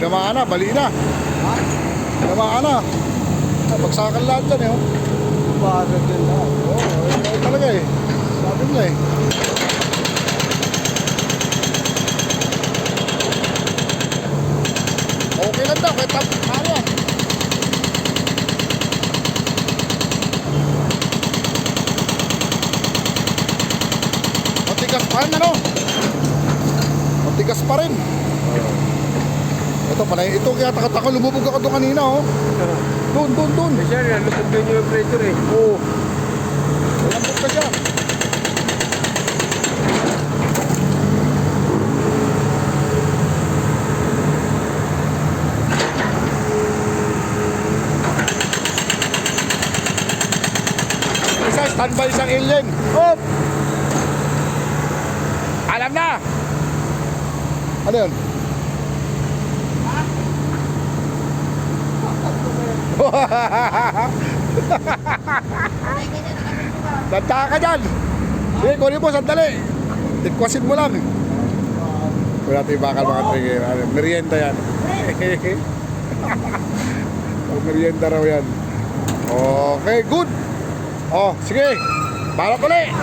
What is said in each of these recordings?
bali na. Ha? Tamaan na. Ah, Bagsakan lahat dyan eh. oh. Basag din na. Oo, oh, ayun talaga eh. Sabi nila eh. Okay lang daw, kahit tap, ano yan. Matigas pa rin ano? Matigas pa rin. Ito pala, ito kaya takot ako, lumubog ako doon kanina oh. Doon, doon, doon. Eh siya, nalupag din yung operator eh. Oo. Malambot ka siya. Isa, standby isang alien. Op! Alam na! Ano yun? Tanda ka dyan. Sige, kunin mo, sandali. Tikwasin mo lang. Wala tayo bakal mga trigger. Merienda yan. oh, merienda raw yan. Okay, good. Oh, sige. Balak ulit.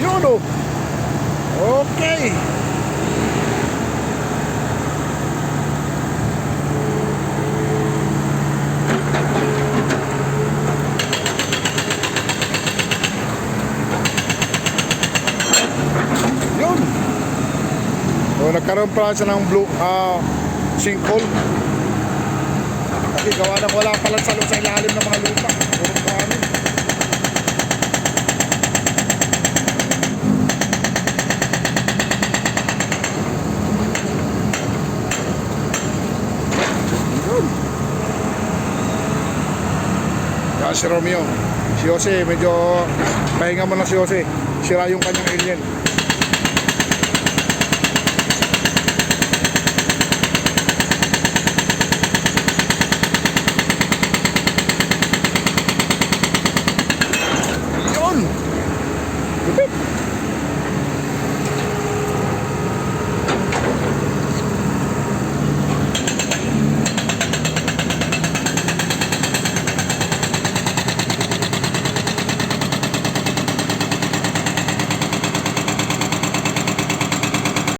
Yun oh. Okay. Yun. So, nagkaroon pala siya ng blue, ah, sinkhole. Kasi gawa ng wala palang salo sa ilalim ng mga lupa. Puro kanin. Yun. Yan si Romeo. Si Jose, medyo pahinga mo na si Jose. Sira yung kanyang alien.